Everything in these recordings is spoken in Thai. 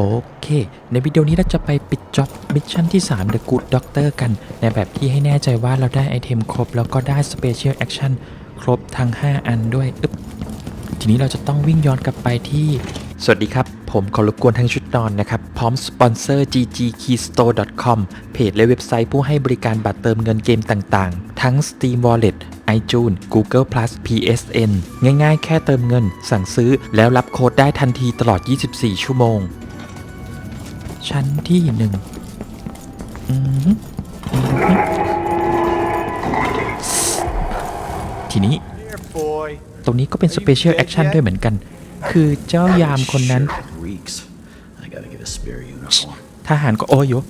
โอเค ในวิดีโอนี้เราจะไปปิดจ็อบมิชชั่นที่ 3 The Good Doctor กัน ในแบบที่ให้แน่ใจว่าเราได้ไอเทมครบ แล้วก็ได้ Special Action ครบทั้ง 5 อันด้วยอึ๊บทีนี้เราจะต้องวิ่งย้อนกลับไปที่ สวัสดีครับ ผมขอรบกวนทั้งชุดนอนนะครับ พร้อมสปอนเซอร์ ggkeystore.com เพจและเว็บไซต์ผู้ให้บริการบัตรเติมเงินเกมต่างๆ ทั้ง Steam Wallet iTunes Google Plus PSN ง่ายๆ แค่เติมเงิน สั่งซื้อแล้วรับโค้ดได้ทันทีตลอด 24 ชั่วโมง ชั้นที่หนึ่งอืมฮึอืมฮึทีนี้ Here, boy. ตรงนี้ก็เป็น Special Action ด้วยเหมือนกัน คือเจ้ายามคนนั้น Sure reeks. I gotta get a spare uniform. ทหารก็โอ้ยอยู่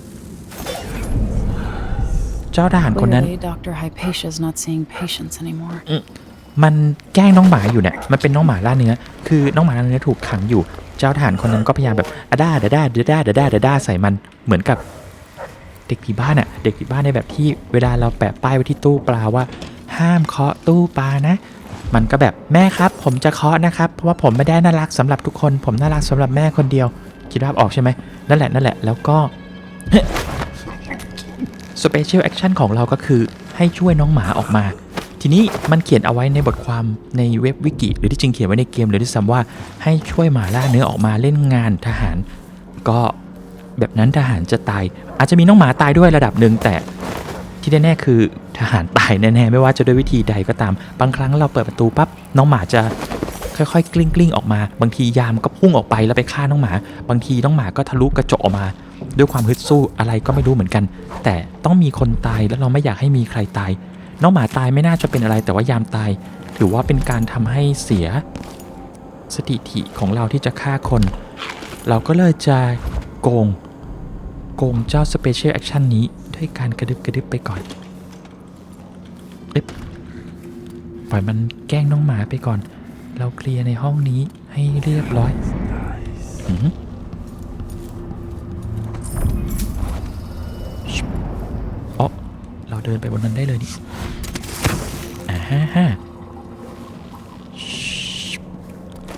เจ้าทหารคนนั้น Clearly, Dr. Hypatia's not seeing patients anymore. มันแกล้งน้องหมาอยู่เนี่ย มันเป็นน้องหมาล่าเนื้อ คือน้องหมาล่าเนื้อถูกขังอยู่ เจ้าทหารคนนั้นก็พยายามแบบอะด้าดาด้าดาด้าดาด้าดาด้าใส่มันเหมือนกับเด็กผีบ้านอะเด็กผีบ้านในแบบที่เวลาเราแปะป้ายไว้ที่ตู้ปลาว่า ห้ามเคาะตู้ปลานะ มันก็แบบแม่ครับ ผมจะเคาะนะครับ เพราะว่าผมไม่ได้น่ารักสำหรับทุกคน ผมน่ารักสำหรับแม่คนเดียวคิดภาพออกใช่ไหมนั่นแหละนั่นแหละแล้วก็ Special Action ของเราก็คือให้ช่วยน้องหมาออกมา ทีนี้มันเขียนเอาไว้ในบทความในเว็บวิกิ หรือที่จริงเขียนไว้ในเกมเลยด้วยซ้ำว่าให้ช่วยหมาล่าเนื้อออกมาเล่นงานทหาร ก็แบบนั้นทหารจะตาย อาจจะมีน้องหมาตายด้วยระดับหนึ่งแต่ที่แน่ๆคือทหารตายแน่ๆไม่ว่าจะด้วยวิธีใดก็ตาม บางครั้งเราเปิดประตูปั๊บน้องหมาจะค่อยๆกลิ้งกลิ้งๆออกมา บางทียามก็พุ่งออกไปแล้วไปฆ่าน้องหมา บางทีน้องหมาก็ทะลุกระจกออกมา ด้วยความฮึดสู้อะไรก็ไม่รู้เหมือนกัน แต่ต้องมีคนตายแล้วเราไม่อยากให้มีใครตาย น้องหมาตายไม่น่าจะเป็นอะไรแต่ว่ายามตาย ถือว่าเป็นการทำให้เสียสถิติของเราที่จะฆ่าคน เราก็เลยจะโกง โกงเจ้า Special Action นี้ด้วยการกระดึบกระดึบไปก่อนเอ๊ะปล่อยมันแกล้งน้องหมาไปก่อน เราเคลียร์ในห้องนี้ให้เรียบร้อย อือหือชิบอ๋อ เราเดินไปบนนั้นได้เลยนี่อ่าฮ่าฮ่า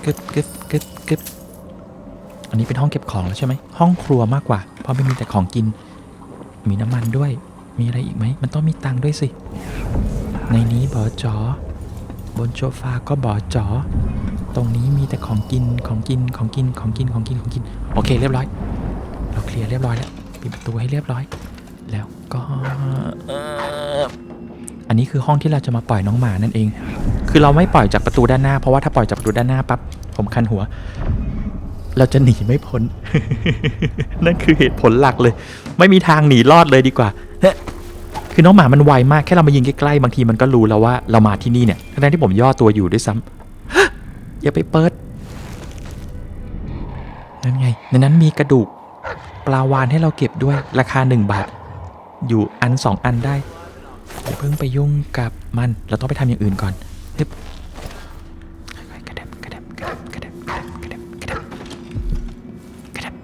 กึบกึบกึบกึบอันนี้เป็นห้องเก็บของแล้วใช่ไหม ห้องครัวมากกว่า เพราะไม่มีแต่ของกิน มีน้ำมันด้วย มีอะไรอีกไหม มันต้องมีตังค์ด้วยสิ ในนี้บอจอบนโซฟาก็บอจอ ตรงนี้มีแต่ของกิน ของกิน ของกิน ของกิน ของกิน ของกิน โอเค เรียบร้อย เราเคลียร์เรียบร้อยแล้ว ปิดประตูให้เรียบร้อย แล้วก็อันนี้คือห้องที่เราจะมาปล่อยน้องหมานั่นเอง คือเราไม่ปล่อยจากประตูด้านหน้า เพราะว่าถ้าปล่อยจากประตูด้านหน้าปั๊บผมคันหัว เราจะหนีไม่พ้น นั่นคือเหตุผลหลักเลย ไม่มีทางหนีรอดเลยดีกว่าเฮ้คือน้องหมามันไวมากแค่เรามายิงใกล้ๆบางทีมันก็รู้แล้วว่าเรามาที่นี่เนี่ยทั้งที่ผมย่อตัวอยู่ด้วยซ้ำอย่าไปเปิดนั่นไงในนั้นมีกระดูกปลาวานให้เราเก็บด้วยราคา 1 บาท อยู่อัน 2 อันได้อย่าเพิ่งไปยุ่งกับมัน เราต้องไปทำอย่างอื่นก่อนฮึบค่อยๆกระเด็บกระเด็บกระเด็บกระเด็บกระเด็บกระเด็บกระเด็บกระดับ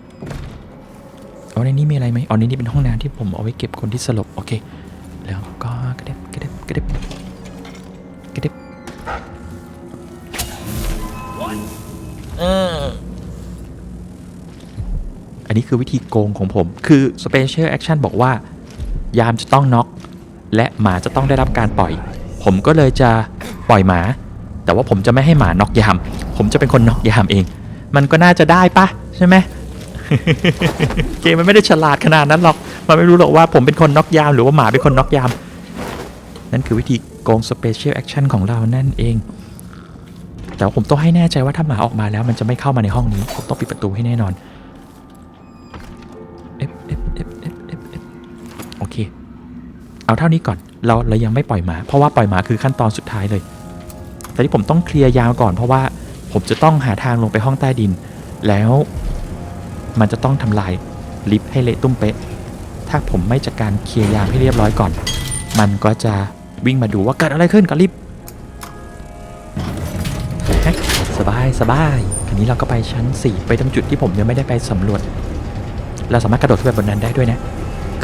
เอาในนี้มีอะไรไหมอ๋อในนี้เป็นห้องน้ำที่ผมเอาไว้เก็บคนที่สลบ โอเค แล้วก็กระเด็บกระเด็บกระเด็บกระเด็บเอออันนี้คือวิธีโกงของผม คือ Special Action บอกว่า ยามจะต้องน็อกและหมาจะต้องได้รับการปล่อย ผมก็เลยจะปล่อยหมา แต่ว่าผมจะไม่ให้หมาน็อกยาม ผมจะเป็นคนน็อกยามเอง มันก็น่าจะได้ปะใช่ไหมเกมมันไม่ได้ฉลาดขนาดนั้นหรอก มันไม่รู้หรอกว่าผมเป็นคนน็อกยามหรือว่าหมาเป็นคนน็อกยาม นั่นคือวิธีโกง Special Action ของเรานั่นเอง แต่ผมต้องให้แน่ใจว่าถ้าหมาออกมาแล้ว มันจะไม่เข้ามาในห้องนี้ ผมต้องปิดประตูให้แน่นอน เอาเท่านี้ก่อนเราเรายังไม่ปล่อยหมา เพราะว่าปล่อยหมาคือขั้นตอนสุดท้ายเลย แต่ที่ผมต้องเคลียร์ยาวก่อนเพราะว่าผมจะต้องหาทางลงไปห้องใต้ดิน แล้วมันจะต้องทำลายลิฟต์ให้เละตุ้มเป๊ะ ถ้าผมไม่จัดการเคลียร์ยามให้เรียบร้อยก่อน มันก็จะวิ่งมาดูว่าเกิดอะไรขึ้นกับลิฟต์สบายสบายทีนี้เราก็ไปชั้น 4 ไปตรงจุดที่ผมยังไม่ได้ไปสำรวจ เราสามารถกระโดดขึ้นไปบนนั้นได้ด้วยนะ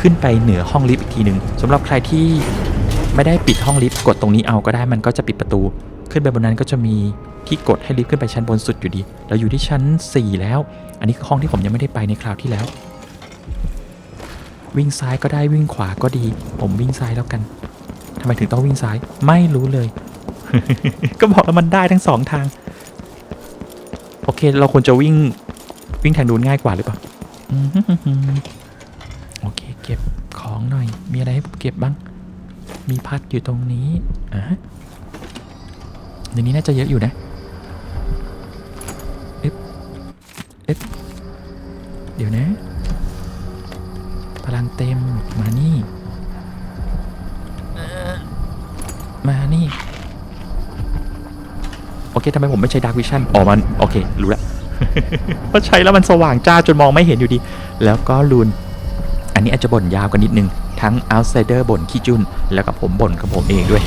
ขึ้นไปเหนือห้องลิฟต์อีกทีหนึ่งสำหรับใครที่ไม่ได้ปิดห้องลิฟต์กดตรงนี้เอาก็ได้มันก็จะปิดประตู ขึ้นไปบนนั้นก็จะมีที่กดให้ลิฟต์ขึ้นไปชั้นบนสุดอยู่ดี เราอยู่ที่ชั้น 4 แล้ว อันนี้คือห้องที่ผมยังไม่ได้ไปในคราวที่แล้ว วิ่งซ้ายก็ได้วิ่งขวาก็ดี ผมวิ่งซ้ายแล้วกันทำไมถึงต้องวิ่งซ้ายไม่รู้เลย ก็บอกแล้วมันได้ทั้งสองทาง โอเค เราควรจะวิ่งวิ่งทางนู้นง่ายกว่าหรือเปล่าอืมโอเค เก็บ ของหน่อย มีอะไรให้ผมเก็บบ้าง มีพัดอยู่ตรงนี้อะฮะในนี้น่าจะเยอะอยู่นะเอ๊ะเอ๊ะเดี๋ยวนะพลังเต็มมานี่มานี่ โอเคทำไมผมไม่ใช้ดาร์ v วิชั่นอ๋อมัน โอเค รู้แล้วเพราะใช้แล้วมันสว่างจ้าจนมองไม่เห็นอยู่ดี แล้วก็ลูน อันนี้อาจจะบ่นยาวกันนิดนึง ทั้ง outsider บ่นขี้จุนแล้วกับผมบ่นกับผมเองด้วย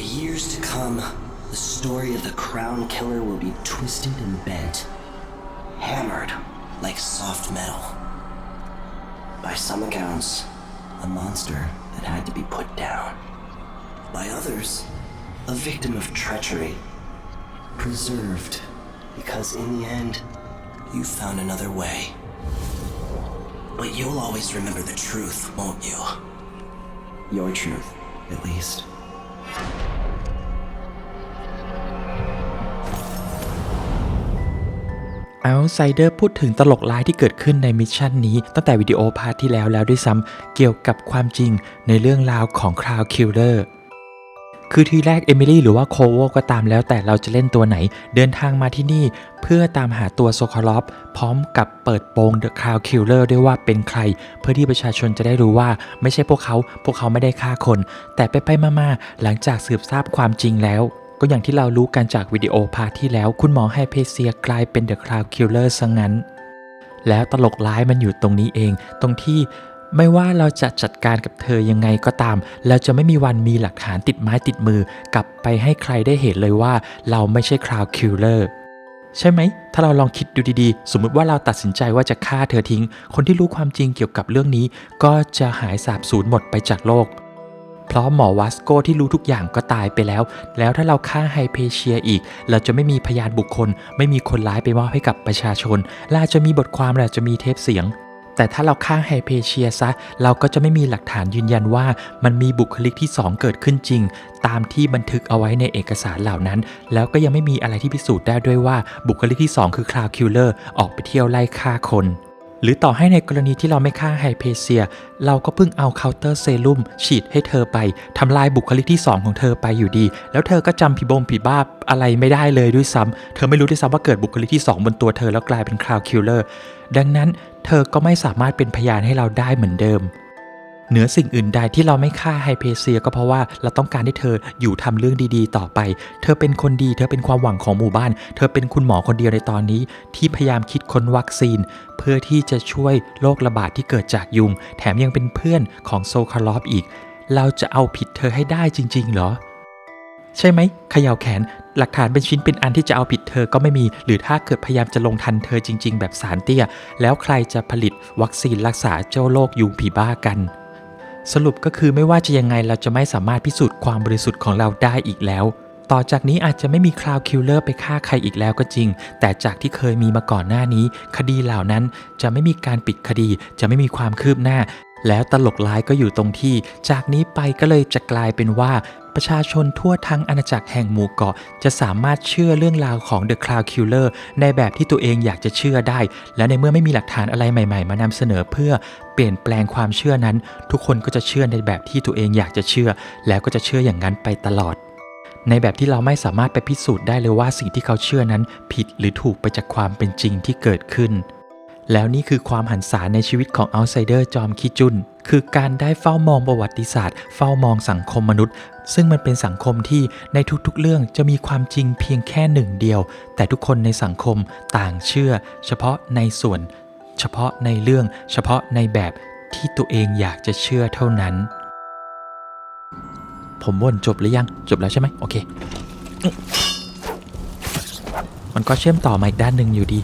the years to come, the story of the Crown Killer will be twisted and bent, hammered like soft metal. By some accounts, a monster that had to be put down by others, a victim of treachery. Preserved, because in the end, you found another way. But you'll always remember the truth, won't you? Your truth, at least. Outsider พูดถึงตลกร้ายที่เกิดขึ้นในมิชชั่นนี้ ตั้งแต่วิดีโอพาร์ทที่แล้วแล้วด้วยซ้ำเกี่ยวกับความจริงในเรื่องราวของ Crown Killer คือทีแรกเอมิลี่หรือว่าโคโวก็ตามแล้วแต่เราจะเล่นตัวไหน เดินทางมาที่นี่ เพื่อตามหาตัวโซคาลอฟพร้อมกับเปิดโปง The Crown Killer ด้วยว่าเป็นใคร เพื่อที่ประชาชนจะได้รู้ว่าไม่ใช่พวกเขา พวกเขาไม่ได้ฆ่าคน แต่ไปไปมาๆหลังจากสืบทราบความจริงแล้ว ก็อย่างที่เรารู้กันจากวิดีโอพาร์ทที่แล้ว คุณหมอไฮเพเซียกลายเป็น The Crown Killer ซะงั้น แล้วตลกร้ายมันอยู่ตรงนี้เอง ตรงที่ไม่ว่าเราจะจัดการกับเธอยังไงก็ตาม เราจะไม่มีวันมีหลักฐานติดไม้ติดมือ กลับไปให้ใครได้เห็นเลยว่า เราไม่ใช่คราวคิลเลอร์ใช่ไหม ถ้าเราลองคิดดูดีๆ สมมุติว่าเราตัดสินใจว่าจะฆ่าเธอทิ้ง คนที่รู้ความจริงเกี่ยวกับเรื่องนี้ ก็จะหายสาบสูญหมดไปจากโลก เพราะหมอวัสโกที่รู้ทุกอย่างก็ตายไปแล้ว แล้วถ้าเราฆ่าไฮเพเชียอีก เราจะไม่มีพยานบุคคล ไม่มีคนร้ายไปมอบให้กับประชาชนและอาจะมีบทความและอาจจะมีเทปเสียงแต่ถ้าเราฆ่าไฮเพเชียซะ เราก็จะไม่มีหลักฐานยืนยันว่า มันมีบุคลิกที่ 2 เกิดขึ้นจริง ตามที่บันทึกเอาไว้ในเอกสารเหล่านั้น แล้วก็ยังไม่มีอะไรที่พิสูจน์ได้ด้วยว่าบุคลิกที่ 2 คือคลาวคิลเลอร์ออกไปเที่ยวไล่ฆ่าคน หรือต่อให้ในกรณีที่เราไม่ฆ่าไฮเพเซีย เราก็เพิ่งเอาเคาน์เตอร์เซรุ่มฉีดให้เธอไปทำลายบุคลิกที่ 2 ของเธอไปอยู่ดี แล้วเธอก็จำผีบงผีบ้าอะไรไม่ได้เลยด้วยซ้ำเธอไม่รู้ด้วยซ้ำว่าเกิดบุคลิกที่ 2 บนตัวเธอแล้วกลายเป็นคลาวคิลเลอร์ดังนั้นเธอก็ไม่สามารถเป็นพยานให้เราได้เหมือนเดิม เหนือสิ่งอื่นใดที่เราไม่ฆ่าไฮเพเซีย ก็เพราะว่าเราต้องการให้เธออยู่ทำเรื่องดีๆ ต่อไป เธอเป็นคนดี เธอเป็นความหวังของหมู่บ้าน เธอเป็นคุณหมอคนเดียวในตอนนี้ ที่พยายามคิดค้นวัคซีน เพื่อที่จะช่วยโรคระบาดที่เกิดจากยุง แถมยังเป็นเพื่อนของโซคาลอฟอีก เราจะเอาผิดเธอให้ได้จริง ๆ เหรอ ใช่ไหมเขย่าแขน หลักฐานเป็นชิ้นเป็นอันที่จะเอาผิดเธอก็ไม่มี หรือถ้าเกิดพยายามจะลงทันเธอจริง ๆ แบบสารเตี้ย แล้วใครจะผลิตวัคซีนรักษาเจ้าโรคยุงผีบ้ากัน สรุปก็คือไม่ว่าจะยังไงเราจะไม่สามารถพิสูจน์ความบริสุทธิ์ของเราได้อีกแล้ว ต่อจากนี้อาจจะไม่มีคลาวคิลเลอร์ไปฆ่าใครอีกแล้วก็จริง แต่จากที่เคยมีมาก่อนหน้านี้ คดีเหล่านั้นจะไม่มีการปิดคดี จะไม่มีความคืบหน้า แล้วตลกร้ายก็อยู่ตรงที่ จากนี้ไปก็เลยจะกลายเป็นว่าประชาชนทั่วทั้งอาณาจักรแห่งหมู่เกาะ จะสามารถเชื่อเรื่องราวของ The Cloud Killer ในแบบที่ตัวเองอยากจะเชื่อได้ และในเมื่อไม่มีหลักฐานอะไรใหม่ ๆ มานำเสนอเพื่อเปลี่ยนแปลงความเชื่อนั้น ทุกคนก็จะเชื่อในแบบที่ตัวเองอยากจะเชื่อ แล้วก็จะเชื่ออย่างนั้นไปตลอด ในแบบที่เราไม่สามารถไปพิสูจน์ได้เลยว่าสิ่งที่เขาเชื่อนั้นผิดหรือถูกไปจากความเป็นจริงที่เกิดขึ้น แล้วนี่คือความหันษาในชีวิตของ outsider จอมคิจุน คือการได้เฝ้ามองประวัติศาสตร์ เฝ้ามองสังคมมนุษย์ ซึ่งมันเป็นสังคมที่ในทุกๆเรื่องจะมีความจริงเพียงแค่หนึ่งเดียว แต่ทุกคนในสังคมต่างเชื่อ เฉพาะในส่วน เฉพาะในเรื่อง เฉพาะในแบบที่ตัวเองอยากจะเชื่อเท่านั้น ผมบ่นจบหรือยังจบแล้วใช่ไหมโอเค มันก็เชื่อมต่อมาอีกด้านหนึ่งอยู่ดี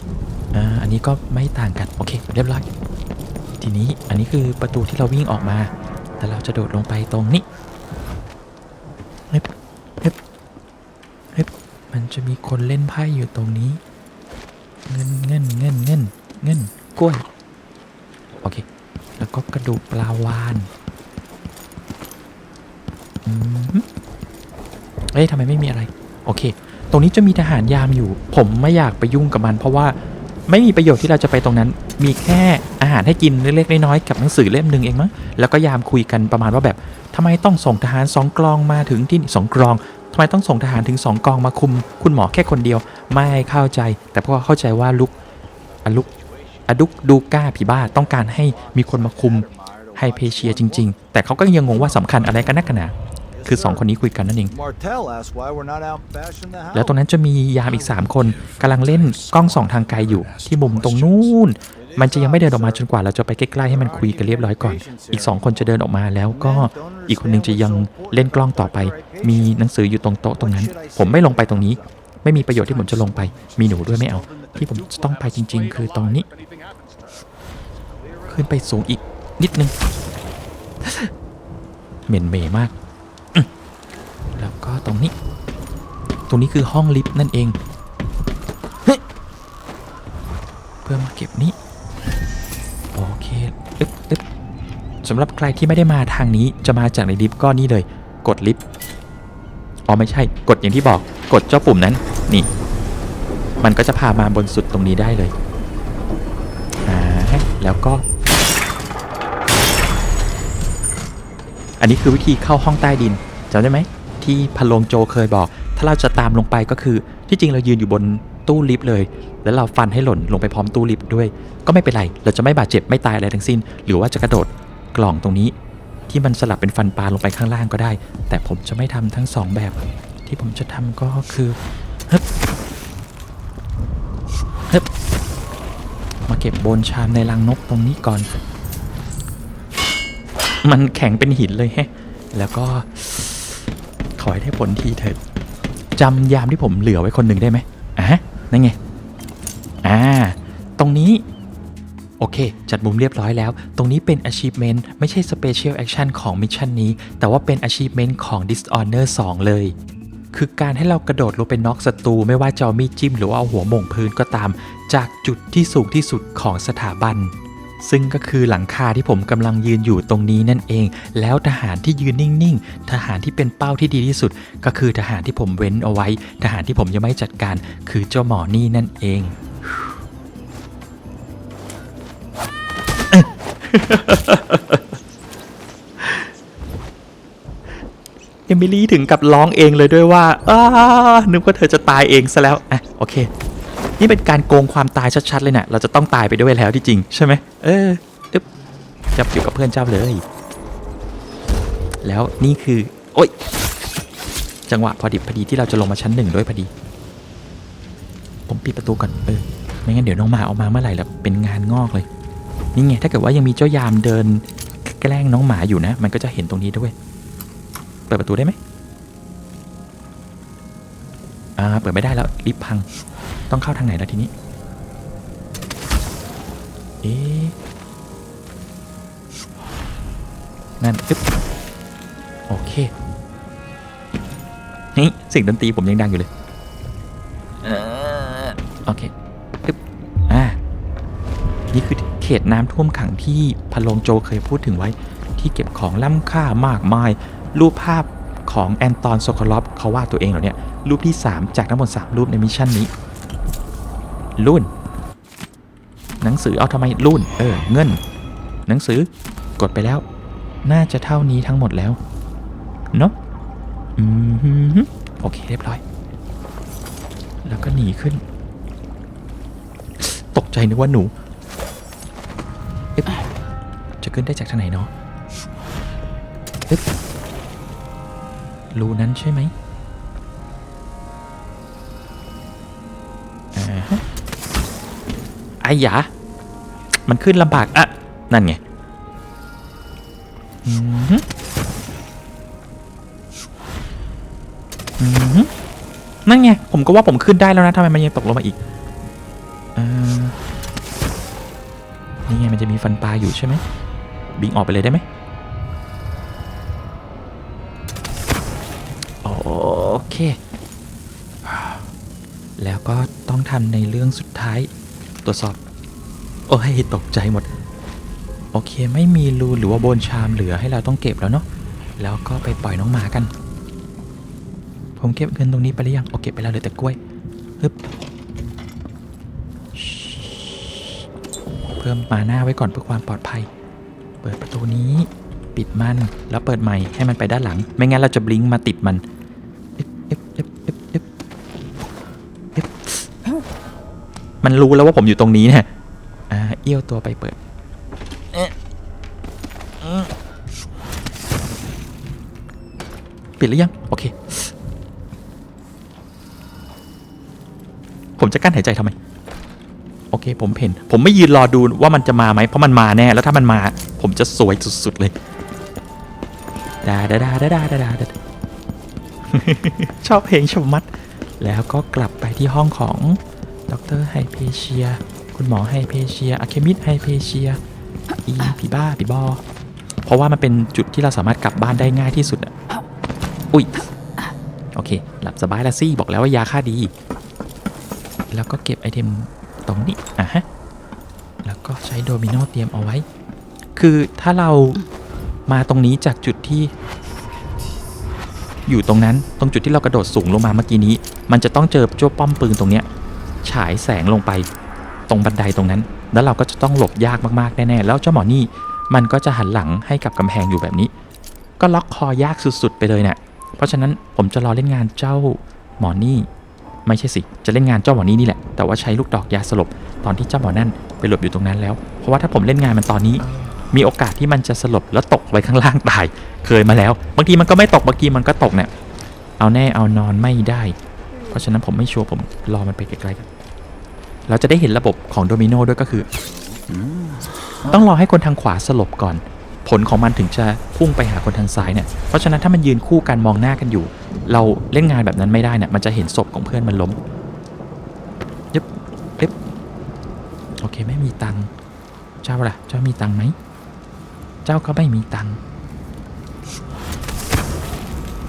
อ่า อันนี้ก็ไม่ต่างกัน โอเค เรียบร้อย ทีนี้อันนี้คือประตูที่เราวิ่งออกมา แต่เราจะโดดลงไปตรงนี้เฮ้ยเฮ้ยเฮ้ยมันจะมีคนเล่นไพ่อยู่ตรงนี้ เงินเงินเงินเงินเงินกล้วย โอเค แล้วก็กระดูกปลาวานเอ้ยทำไมไม่มีอะไร โอเค ตรงนี้จะมีทหารยามอยู่ ผมไม่อยากไปยุ่งกับมัน เพราะว่า ไม่มีประโยชน์ที่เราจะไปตรงนั้น มีแค่อาหารให้กินเล็กๆน้อยๆกับหนังสือเล่มหนึ่งเองมั้งแล้วก็ยามคุยกันประมาณว่าแบบทำไมต้องส่งทหารสองกลองมาถึงที่สองกลองทำไมต้องส่งทหารถึงสองกองมาคุม คุณหมอแค่คนเดียว ไม่เข้าใจ แต่พวกเขาเข้าใจว่าลุกอลุกอดุกดูก้าผีบ้าต้องการให้มีคนมาคุมไฮเพเชียจริง ๆ แต่เขาก็ยังงงว่าสำคัญอะไรกันนักกันหนา คือสองคนนี้คุยกันนั่นเอง Martell asked why we're not out bashing the house. แล้วตรงนั้นจะมียามอีก 3 คนกำลังเล่นกล้องส่องทางไกลอยู่ที่มุมตรงนู้นมันจะยังไม่เดินออกมาจนกว่าเราจะไปใกล้ๆให้มันคุยกันเรียบร้อยก่อน อีก 2 คนจะเดินออกมาแล้วก็อีกคนหนึงจะยังเล่นกล้องต่อไป มีหนังสืออยู่ตรงโต๊ะตรงนั้น ผมไม่ลงไปตรงนี้ ไม่มีประโยชน์ที่ผมจะลงไป มีหนูด้วยไม่เอา ที่ผมจะต้องไปจริง ๆ คือตรงนี้ ขึ้นไปสูงอีกนิดนึง เหม็นเหมมากอืม แล้วก็ตรงนี้ ตรงนี้คือห้องลิฟต์นั่นเอง เพื่อมาเก็บนี้ โอเคอึ๊บอึ๊บสำหรับใครที่ไม่ได้มาทางนี้จะมาจากในลิฟต์ก็นี่เลย กดลิฟต์ อ๋อไม่ใช่ กดอย่างที่บอก กดเจ้าปุ่มนั้น นี่ มันก็จะพามาบนสุดตรงนี้ได้เลย อ่า แล้วก็ อันนี้คือวิธีเข้าห้องใต้ดินจำได้ไหม ที่พันลงโจเคยบอก ถ้าเราจะตามลงไปก็คือ ที่จริงเรายืนอยู่บนตู้ลิฟต์เลย แล้วเราฟันให้หล่นลงไปพร้อมตู้ลิฟต์ด้วย ก็ไม่เป็นไร เราจะไม่บาดเจ็บไม่ตายอะไรทั้งสิ้น หรือว่าจะกระโดดกล่องตรงนี้ ที่มันสลับเป็นฟันปลาลงไปข้างล่างก็ได้ แต่ผมจะไม่ทำทั้งสองแบบ ที่ผมจะทำก็คือฮึบฮึบมาเก็บบนชามในรังนกตรงนี้ก่อน มันแข็งเป็นหินเลยแฮะ แล้วก็ ขอให้ได้ผลทีเถิดจำยามที่ผมเหลือไว้คนหนึ่งได้ไหมอะนั่นไง อ่า ตรงนี้ โอเค จัดมุมเรียบร้อยแล้ว ตรงนี้เป็น achievement ไม่ใช่ special action ของมิชชั่นนี้ แต่ว่าเป็น achievement ของ Dishonor 2 เลย คือการให้เรากระโดดลงไปน็อกศัตรูไม่ว่าจะเอามีดจิ้มหรือว่าเอาหัวหม่งพื้นก็ตาม จากจุดที่สูงที่สุดของสถาบัน ซึ่งก็คือหลังคาที่ผมกำลังยืนอยู่ตรงนี้นั่นเอง แล้วทหารที่ยืนนิ่งๆ ทหารที่เป็นเป้าที่ดีที่สุด ก็คือทหารที่ผมเว้นเอาไว้ ทหารที่ผมยังไม่จัดการ คือเจ้าหมอนี่นั่นเองเอมิลี่ถึงกับร้องเองเลยด้วยว่าอ้านึกว่าเธอจะตายเองซะแล้วอะโอเค นี่เป็นการโกงความตายชัดๆเลยนะเราจะต้องตายไปด้วยแล้วที่จริงใช่ไหมเอออึ๊บจับอยู่กับเพื่อนเจ้าเลย แล้วนี่คือ โอ๊ย จังหวะพอดิบพอดีที่เราจะลงมาชั้นหนึ่งด้วยพอดี ผมปิดประตูก่อนเออไม่งั้นเดี๋ยวน้องหมาออกมาเมื่อไหร่แล้วเป็นงานงอกเลย นี่ไง ถ้าเกิดว่ายังมีเจ้ายามเดิน แกล้งน้องหมาอยู่นะ มันก็จะเห็นตรงนี้ด้วย เปิดประตูได้ไหมอ่า เปิดไม่ได้แล้วลิฟต์พัง ต้องเข้าทางไหนแล้วทีนี้ เอ๊ะ นั่นอึ๊บโอเค นี่เสียงดนตรีผมยังดังอยู่เลยเออโอเคอึ๊บอ่า นี่คือเขตน้ำท่วมขังที่พะโลงโจเคยพูดถึงไว้ ที่เก็บของล้ำค่ามากมาย รูปภาพของแอนตอนโซโคลอฟเขาวาดตัวเองเหรอเนี่ย รูปที่ 3 จากทั้งหมด3รูปในมิชชั่นนี้ รุ่น หนังสือเอาทำไมรุ่น เออ เงิน หนังสือกดไปแล้ว น่าจะเท่านี้ทั้งหมดแล้ว เนอะอืมโอเคเรียบร้อย แล้วก็หนีขึ้น ตกใจนึกว่าหนู จะขึ้นได้จากทางไหนเนาะรูนั้นใช่ไหม อ้หยามันขึ้นลำบากอะนั่นไงอืมนั่นไง ผมก็ว่าผมขึ้นได้แล้วนะทำไมมันยังตกลงมาอีกอนี่ไงมันจะมีฟันปลาอยู่ใช่ไหมบิงออกไปเลยได้ไหมโอเค แล้วก็ต้องทำในเรื่องสุดท้าย ตรวจสอบ โอ้ยตกใจหมด โอเคไม่มีรูหรือว่าโบนชามเหลือให้เราต้องเก็บแล้วเนาะแล้วก็ไปปล่อยน้องหมากัน ผมเก็บเงินตรงนี้ไปหรือยังโอเคไปแล้วเหลือแต่กล้วยฮึบเพิ่มมาหน้าไว้ก่อนเพื่อความปลอดภัย เปิดประตูนี้ ปิดมันแล้วเปิดใหม่ให้มันไปด้านหลัง ไม่งั้นเราจะบลิงก์มาติดมัน มันรู้แล้วว่าผมอยู่ตรงนี้เนี่ยอ่าเอี้ยวตัวไปเปิดปิดหรือยัง โอเค ผมจะกั้นหายใจทำไม โอเค ผมเห็น ผมไม่ยืนรอดูว่ามันจะมาไหมเพราะมันมาแน่ แล้วถ้ามันมา ผมจะสวยสุดๆเลยดาดาดาดาดาดาดาชอบเพลงชมมัด แล้วก็กลับไปที่ห้องของ ดรไฮเพเชีย คุณหมอไฮเพเชียอะเคมิดไฮเพเชียอีปีบ้าปีบอ เพราะว่ามันเป็นจุดที่เราสามารถกลับบ้านได้ง่ายที่สุดอะอุ้ย โอเค หลับสบายแล้วซี่ บอกแล้วว่ายาค่าดี แล้วก็เก็บไอเทมตรงนี้ อะฮะ แล้วก็ใช้โดมิโนเตรียมเอาไว้ คือถ้าเรามาตรงนี้จากจุดที่ อยู่ตรงนั้นตรงจุดที่เรากระโดดสูงลงมาเมื่อกี้นี้ มันจะต้องเจอเจ้าป้อมปืนตรงเนี้ย ฉายแสงลงไปตรงบันไดตรงนั้น แล้วเราก็จะต้องหลบยากมากๆ แน่ ๆ แล้วเจ้าหมอนี่มันก็จะหันหลังให้กับกำแพงอยู่แบบนี้ ก็ล็อกคอยากสุดๆ ไปเลยเนะี่ยเพราะฉะนั้นผมจะรอเล่นงานเจ้าหมอนี่ ไม่ใช่สิ จะเล่นงานเจ้าหมอนี่นี่แหละ แต่ว่าใช้ลูกดอกยาสลบตอนที่เจ้าหมอนั่นไปหลบอยู่ตรงนั้นแล้ว เพราะว่าถ้าผมเล่นงานมันตอนนี้ มีโอกาสที่มันจะสลบแล้วตกไปข้างล่างตาย เคยมาแล้ว บางทีมันก็ไม่ตก บางทีมันก็ตกเนี่ย เอาแน่เอานอนไม่ได้ เพราะฉะนั้นผมไม่ชัวร์ผมรอมันไปไกลๆกัน เราจะได้เห็นระบบของโดมิโนด้วยก็คือ ต้องรอให้คนทางขวาสลบก่อน ผลของมันถึงจะพุ่งไปหาคนทางซ้ายเนี่ย เพราะฉะนั้นถ้ามันยืนคู่กันมองหน้ากันอยู่ เราเล่นงานแบบนั้นไม่ได้เนี่ยมันจะเห็นศพของเพื่อนมันล้มยึบยึบโอเคไม่มีตังค์เจ้าล่ะ เจ้ามีตังค์ไหม เจ้าก็ไม่มีตังค์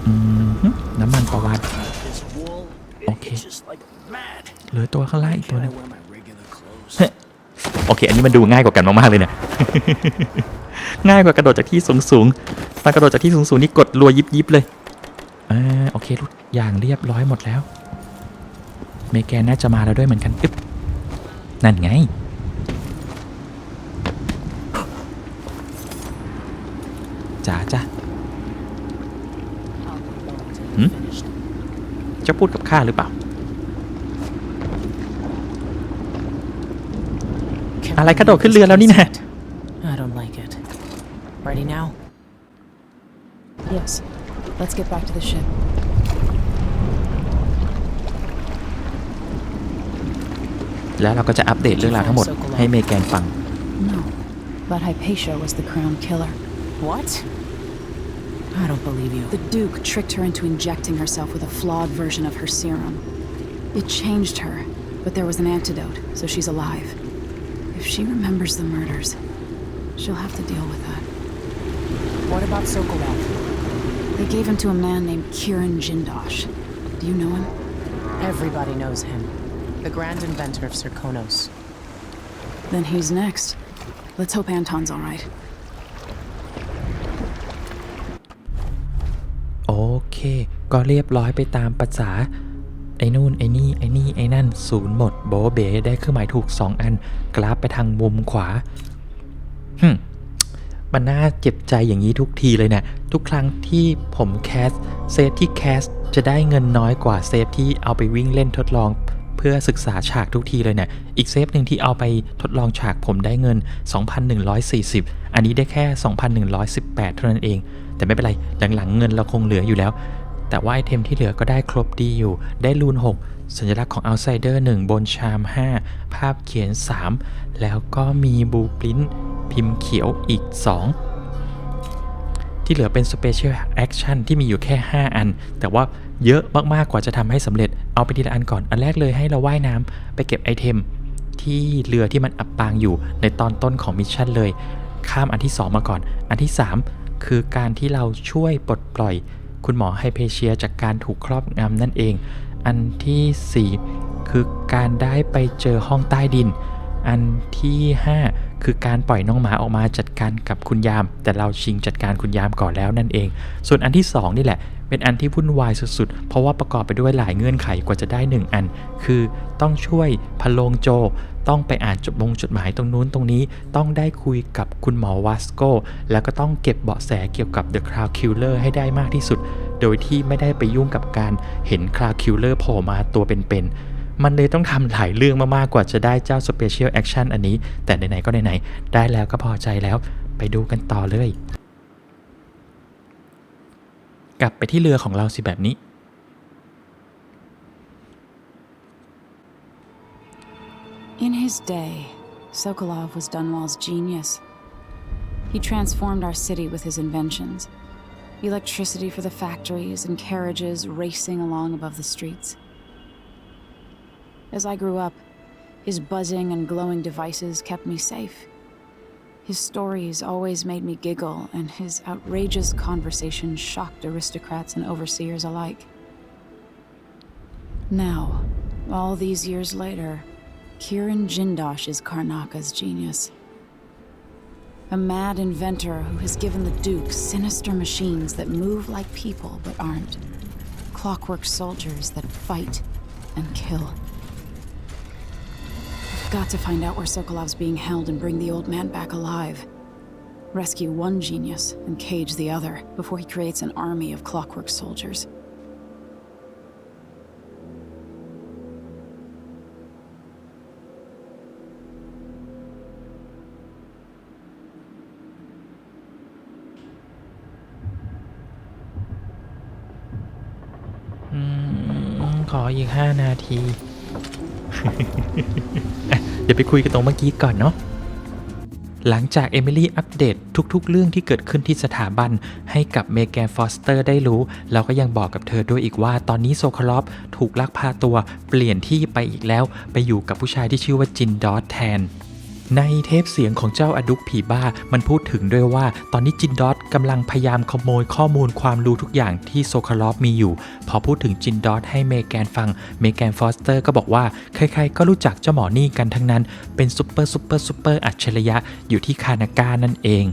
อืมฮึน้ำมันประวัติ This wool, it Okay. เหลือตัวข้างล่างอีกตัวนึงโอเค อันนี้มันดูง่ายกว่ากันมาก ๆ เลยเนี่ย ง่ายกว่ากระโดดจากที่สูงสูงตอนกระโดดจากที่สูงสูงๆนี่กดรัวยิบยิบๆเลยอ่าโอเคทุกอย่างเรียบร้อยหมดแล้ว เมแกนน่าจะมาแล้วด้วยเหมือนกันอึ๊บนั่นไง จ๋าจ้ะจะพูดกับข้าหรือเปล่า อะไรกระโดด believe ขึ้น this เรือแล้วนี่ case นะ yet. I don't like it. Ready now? Yes. Let's get back to the ship. แล้วเราก็จะอัปเดตเรื่องราวทั้งหมดให้เมแกนฟัง No. But Hypatia was the crown killer. What? I don't believe you. The Duke tricked her into injecting herself with a flawed version of her serum. It changed her, but there was an antidote, so she's alive. If she remembers the murders, she'll have to deal with that. What about Sokolov? They gave him to a man named Kieran Jindosh. Do you know him? Everybody knows him. The grand inventor of Circonos. Then he's next. Let's hope Anton's alright. โอเค ก็เรียบร้อยไปตามภาษา ไอ้นู่นไอ้นี่ไอ้นี่ไอ้นั่นศูนย์หมดโบเบได้เครื่องหมายถูก 2 อัน กราฟไปทางมุมขวาฮึมมันน่าเจ็บใจอย่างนี้ทุกทีเลยเนะี่ยทุกครั้งที่ผมแคสเซฟที่แคสจะได้เงินน้อยกว่าเซฟที่เอาไปวิ่งเล่นทดลอง เพื่อศึกษาฉากทุกทีเลยเนี่ยอีกเซฟหนึ่งที่เอาไปทดลองฉากผมได้เงิน 2,140 อันนี้ได้แค่ 2,118 เท่านั้นเอง แต่ไม่เป็นไรหลังๆเงินเราคงเหลืออยู่แล้ว แต่ว่าไอเทมที่เหลือก็ได้ครบดีอยู่ ได้รูน 6 สัญลักษณ์ของ Outsider 1 บนชาม 5 ภาพเขียน 3 แล้วก็มีบูปริ้นพิมพ์เขียวอีกที่เหลือเป็น Special Action ที่มีอยู่แค่ 5 อัน แต่ว่าเยอะมาก ๆ กว่าจะทำให้สำเร็จ เอาไปทีละอันก่อน อันแรกเลยให้เราว่ายน้ำไปเก็บไอเทม ที่เรือที่มันอับปางอยู่ในตอนต้นของมิชชั่นเลย ข้ามอันที่ 2 มาก่อน อันที่ 3 คือการที่เราช่วยปลดปล่อย คุณหมอไฮเพเชียจากการถูกครอบงำนั่นเอง อันทีสี่4 คือการได้ไปเจอห้องใต้ดิน อันที่ 5 คือการปล่อยน้องหมาออกมาจัดการกับคุณยาม แต่เราชิงจัดการคุณยามก่อนแล้วนั่นเอง ส่วนอันที่ 2 นี่แหละ เป็นอันที่วุ่นวายสุดๆ เพราะว่าประกอบไปด้วยหลายเงื่อนไขกว่าจะได้ 1 อัน คือต้องช่วยพะโลงโจ ต้องไปอ่านจดมงจดหมายตรงนู้นตรงนี้ ต้องได้คุยกับคุณหมอวาสโกแล้วก็ต้องเก็บเบาะแสเกี่ยวกับ The Crowd Killer ให้ได้มากที่สุด โดยที่ไม่ได้ไปยุ่งกับการเห็น Crowd Killer โผล่มาตัวเป็นๆ มันเลยต้องทำหลายเรื่องมากๆกว่าจะได้เจ้า Special Action อันนี้ แต่ไหนๆก็ไหนๆได้แล้วก็พอใจแล้ว ไปดูกันต่อเลย กลับไปที่เรือของเราสิแบบนี้ In his day, Sokolov was Dunwall's genius. He transformed our city with his inventions electricity for the factories and carriages racing along above the streets. As I grew up, his buzzing and glowing devices kept me safe. His stories always made me giggle, and his outrageous conversation shocked aristocrats and overseers alike. Now, all these years later, Kiran Jindosh is Karnaka's genius. A mad inventor who has given the Duke sinister machines that move like people but aren't. Clockwork soldiers that fight and kill. I've got to find out where Sokolov's being held and bring the old man back alive. Rescue one genius and cage the other before he creates an army of clockwork soldiers. อืมขออีก 5 นาที อ่ะเ ดี๋ยวไปคุยกันตรงเมื่อกี้ก่อนเนาะหลังจากเอมิลี่อัปเดตทุกๆ เรื่องที่เกิดขึ้นที่สถาบันให้กับเมแกนฟอสเตอร์ได้รู้ เราก็ยังบอกกับเธอด้วยอีกว่า ตอนนี้โซคลอฟถูกลักพาตัวเปลี่ยนที่ไปอีกแล้ว ไปอยู่กับผู้ชายที่ชื่อว่าจินดอสแทน ในเทปเสียงของเจ้าอดุกผีบ้า มันพูดถึงด้วยว่า ตอนนี้จินดอสกำลังพยายามขโมยข้อมูลความรู้ทุกอย่างที่โซคาลอฟมีอยู่ พอพูดถึงจินดอสให้เมแกนฟัง เมแกนฟอสเตอร์ก็บอกว่า ใครๆก็รู้จักเจ้าหมอนี่กันทั้งนั้น เป็นซุปเปอร์ซุปเปอร์ซุปเปอร์อัจฉริยะอยู่ที่คานาก้านั่นเอง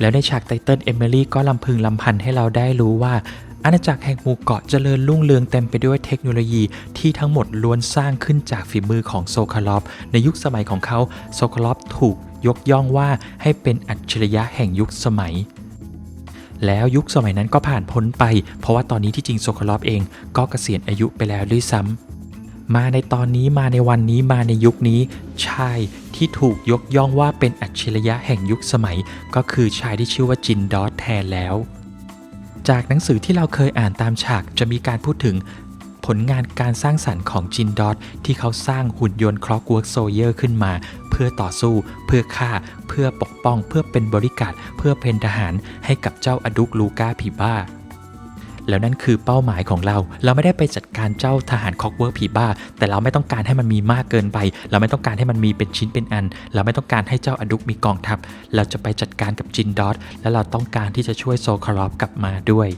แล้วในฉากไตเติลเอมิลี่ก็ลำพึงลำพันให้เราได้รู้ว่า อาณาจักรแห่งหมู่เกาะเจริญรุ่งเรืองเต็มไปด้วยเทคโนโลยีที่ทั้งหมดล้วนสร้างขึ้นจากฝีมือของโซคาลอฟในยุคสมัยของเขาโซคาลอฟถูกยกย่องว่าให้เป็นอัจฉริยะแห่งยุคสมัย แล้วยุคสมัยนั้นก็ผ่านพ้นไป เพราะว่าตอนนี้ที่จริงโซคาลอฟเองก็เกษียณอายุไปแล้วด้วยซ้ำมาในตอนนี้มาในวันนี้มาในยุคนี้ ชายที่ถูกยกย่องว่าเป็นอัจฉริยะแห่งยุคสมัย ก็คือชายที่ชื่อว่าจินดอสแทนแล้ว จากหนังสือที่เราเคยอ่านตามฉากจะมีการพูดถึงผลงานการสร้างสรรค์ของจินดอตที่เขาสร้างหุ่นยนต์คล็อกเวิร์กโซเยอร์ขึ้นมา เพื่อต่อสู้ เพื่อฆ่า เพื่อปกป้อง เพื่อเป็นบริการเพื่อเป็นทหารให้กับเจ้าอดุกลูกาผีบ้า แล้วนั่นคือเป้าหมายของเรา เราไม่ได้ไปจัดการเจ้าทหารคอกเวิร์ผีบ้า แต่เราไม่ต้องการให้มันมีมากเกินไป เราไม่ต้องการให้มันมีเป็นชิ้นเป็นอัน เราไม่ต้องการให้เจ้าอดุกมีกองทัพ เราจะไปจัดการกับจินดอสและเราต้องการที่จะช่วยโซคารอฟกลับมาด้วย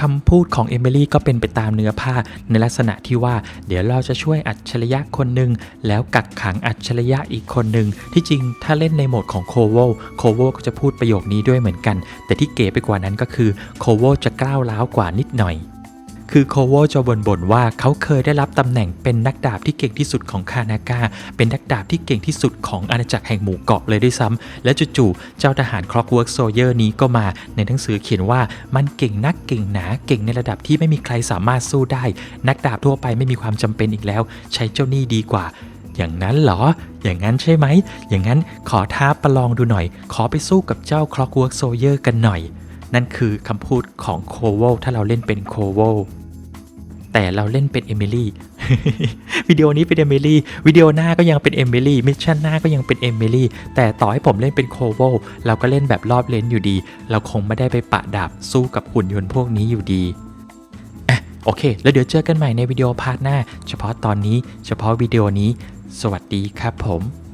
คำพูดของเอมิลี่ก็เป็นไปตามเนื้อผ้าในลักษณะที่ว่า เดี๋ยวเราจะช่วยอัจฉริยะคนหนึ่งแล้วกักขังอัจฉริยะอีกคนหนึ่งที่จริงถ้าเล่นในโหมดของโคโวโคโวก็จะพูดประโยคนี้ด้วยเหมือนกัน แต่ที่เก๋ไปกว่านั้นก็คือโคโวจะกล้าวร้าวกว่านิดหน่อย คือโคโวจะบ่นๆว่าเขาเคยได้รับตำแหน่งเป็นนักดาบที่เก่งที่สุดของคานากาเป็นนักดาบที่เก่งที่สุดของอาณาจักรแห่งหมู่เกาะเลยด้วยซ้ำและจู่ๆเจ้าทหารคล็อกเวิร์กโซเยอร์นี้ก็มาในหนังสือเขียนว่ามันเก่งนักเก่งหนาเก่งในระดับที่ไม่มีใครสามารถสู้ได้ นักดาบทั่วไปไม่มีความจำเป็นอีกแล้ว ใช้เจ้านี่ดีกว่าอย่างนั้นเหรอ อย่างนั้นใช่ไหม อย่างนั้นขอท้าประลองดูหน่อย ขอไปสู้กับเจ้าคล็อกเวิร์กโซเยอร์กันหน่อย นั่นคือคำพูดของโคโวถ้าเราเล่นเป็นโคโวแต่เราเล่นเป็นเอมิลี่วิดีโอนี้เป็นเอมิลี่วิดีโอหน้าก็ยังเป็นเอมิลี่มิชชั่นหน้าก็ยังเป็นเอมิลี่แต่ต่อให้ผมเล่นเป็นโคโวเราก็เล่นแบบรอบเลนอยู่ดี เราคงไม่ได้ไปปะดาบสู้กับหุ่นยนต์พวกนี้อยู่ดีอะโอเค แล้วเดี๋ยวเจอกันใหม่ในวิดีโอพาร์ทหน้า เฉพาะตอนนี้ เฉพาะวิดีโอนี้ สวัสดีครับผม